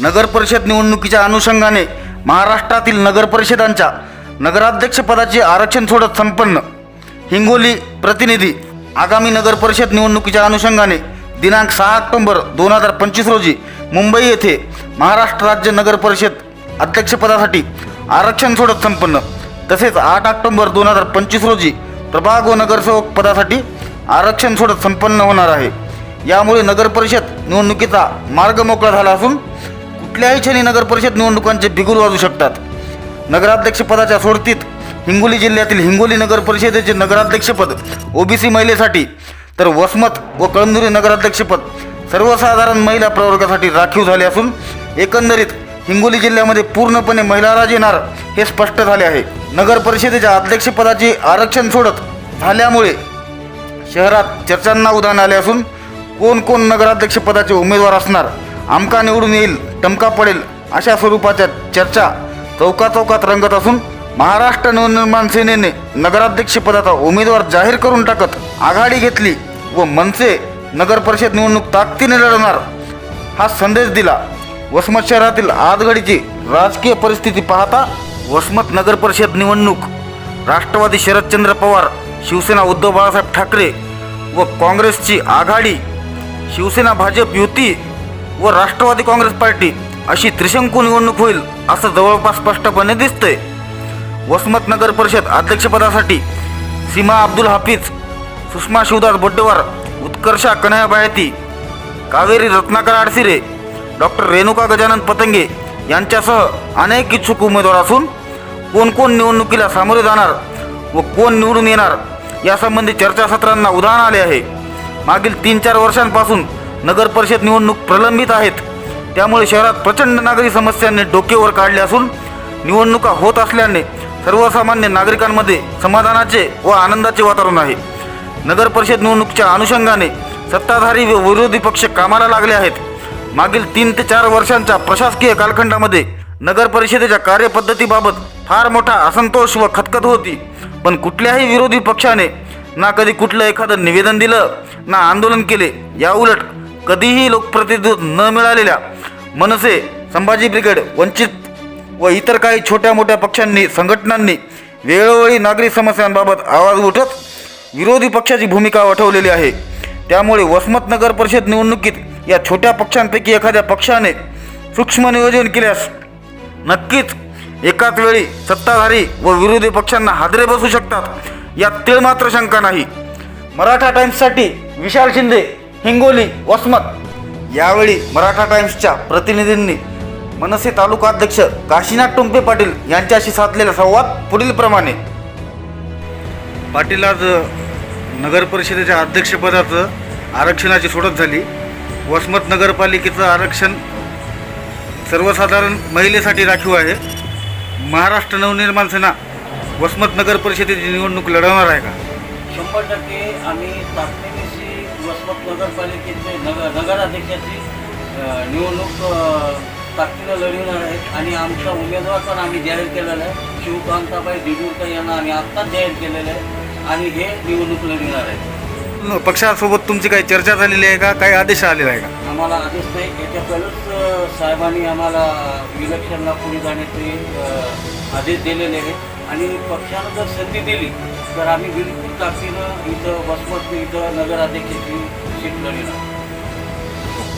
नगरपरिषद निवडणुकीच्या अनुषंगाने महाराष्ट्रातील नगरपरिषदांच्या नगराध्यक्षपदाचे आरक्षण सोडत संपन्न हिंगोली प्रतिनिधी आगामी नगरपरिषद निवडणुकीच्या अनुषंगाने दिनांक सहा ऑक्टोंबर दोन हजार पंचवीस रोजी मुंबई येथे महाराष्ट्र राज्य नगरपरिषद अध्यक्षपदासाठी आरक्षण सोडत संपन्न. तसेच आठ ऑक्टोंबर दोन हजार पंचवीस रोजी प्रभाग व नगरसेवक पदासाठी आरक्षण सोडत संपन्न होणार आहे. यामुळे नगरपरिषद निवडणुकीचा मार्ग मोकळा झाला असून कुठल्याही क्षणी नगर परिषद निवडणुकांचे बिगुल वाजू शकतात. नगराध्यक्षपदाच्या सोडतीत हिंगोली जिल्ह्यातील हिंगोली नगर परिषदेचे नगराध्यक्षपद ओबीसी महिलेसाठी तर वसमत व कळमनुरी नगराध्यक्षपद सर्वसाधारण महिला प्रवर्गासाठी राखीव झाले असून एकंदरीत हिंगोली जिल्ह्यामध्ये पूर्णपणे महिला राज येणार हे स्पष्ट झाले आहे. नगर परिषदेच्या अध्यक्षपदाचे आरक्षण सोडत झाल्यामुळे शहरात चर्चांना उधाण आले असून कोण कोण नगराध्यक्षपदाचे उमेदवार असणार आमका निवडून येईल टमका पडेल अशा स्वरूपाच्या चर्चा चौकाचौकात रंगत असून महाराष्ट्र नवनिर्माण सेनेने नगराध्यक्षपदाचा उमेदवार जाहीर करून टाकत आघाडी घेतली व मनसे नगर परिषद निवडणूक ताकदीने लढणार हा संदेश दिला. वसमत शहरातील आजघडीची राजकीय परिस्थिती पाहता वसमत नगर परिषद निवडणूक राष्ट्रवादी शरदचंद्र पवार शिवसेना उद्धव बाळासाहेब ठाकरे व काँग्रेसची आघाडी शिवसेना भाजप युती व राष्ट्रवादी काँग्रेस पार्टी अशी त्रिशंकू निवडणूक होईल असं जवळपास स्पष्टपणे दिसतंय. वसमत नगर परिषद अध्यक्षपदासाठी सीमा अब्दुल हाफिज सुषमा शिवदास बोड्डेवार उत्कर्षा कन्हया बायती कावेरी रत्नाकर आडसिरे डॉक्टर रेणुका गजानन पतंगे यांच्यासह अनेक इच्छुक उमेदवार असून कोण कोण निवडणुकीला सामोरे जाणार व कोण निवडून येणार यासंबंधी चर्चासत्रांना उदाहरण आले आहे. मागील तीन चार वर्षांपासून नगर परिषद निवडणूक प्रलंबित आहेत. त्यामुळे शहरात प्रचंड नागरी समस्यांनी डोकेवर काढले असून निवडणुका होत असल्याने सर्वसामान्य नागरिकांमध्ये समाधानाचे व आनंदाचे वातावरण आहे. नगर परिषद निवडणुकीच्या अनुषंगाने सत्ताधारी व विरोधी पक्ष कामाला लागले आहेत. मागील तीन ते चार वर्षांच्या प्रशासकीय कालखंडामध्ये नगर परिषदेच्या कार्यपद्धतीबाबत फार मोठा असंतोष व खतखत होती. पण कुठल्याही विरोधी पक्षाने ना कधी कुठलं एखादं निवेदन दिलं ना आंदोलन केले याउलट कधीही लोकप्रतिनिधी न मिळालेल्या मनसे संभाजी ब्रिगेड वंचित व इतर काही छोट्या मोठ्या पक्षांनी संघटनांनी वेळोवेळी नागरी समस्यांबाबत आवाज उठत विरोधी पक्षाची भूमिका वठवलेली आहे. त्यामुळे वसमत नगर परिषद निवडणुकीत या छोट्या पक्षांपैकी एखाद्या पक्षाने सूक्ष्म नियोजन केल्यास नक्कीच एकाच वेळी सत्ताधारी व विरोधी पक्षांना हादरे बसू शकतात यात तिळ मात्र शंका नाही. मराठा टाइम्ससाठी विशाल शिंदे हिंगोली वसमत. यावेळी मराठा टाइम्सच्या प्रतिनिधींनी मनसे तालुका अध्यक्ष काशीनाथ टोंपे पाटील यांच्याशी साधलेला संवाद पुढील प्रमाणे पाटील आज नगर परिषदेच्या अध्यक्षपदाचं आरक्षणाची सोडत झाली. वसमत नगरपालिकेचं आरक्षण सर्वसाधारण महिलेसाठी राखीव आहे. महाराष्ट्र नवनिर्माण सेना वसमत नगर परिषदेची निवडणूक लढवणार आहे का? शंभर टक्के आम्ही वसमत नगरपालिकेचे नगर नगराध्यक्षाची निवडणूक ताकदीनं लढवणार आहेत आणि आमचा उमेदवार पण आम्ही जाहीर केलेला आहे. शिवकांताबाई दिडूरकर यांना आम्ही आत्ताच जाहीर केलेलं आहे. आणि हे निवडणूक लढवणार आहे. पक्षासोबत तुमची काही चर्चा झालेली आहे का? काही आदेश आलेला आहे का? आम्हाला आदेश नाही. याच्या पहिलंच साहेबांनी आम्हाला इलेक्शनला पुढे जाण्याचे आदेश दिलेले आहेत. आणि पक्षानं जर संधी दिली तर आम्ही बिलकुल ताकदीनं इथं वसमत इथं नगराध्यक्षाची सीट लढणार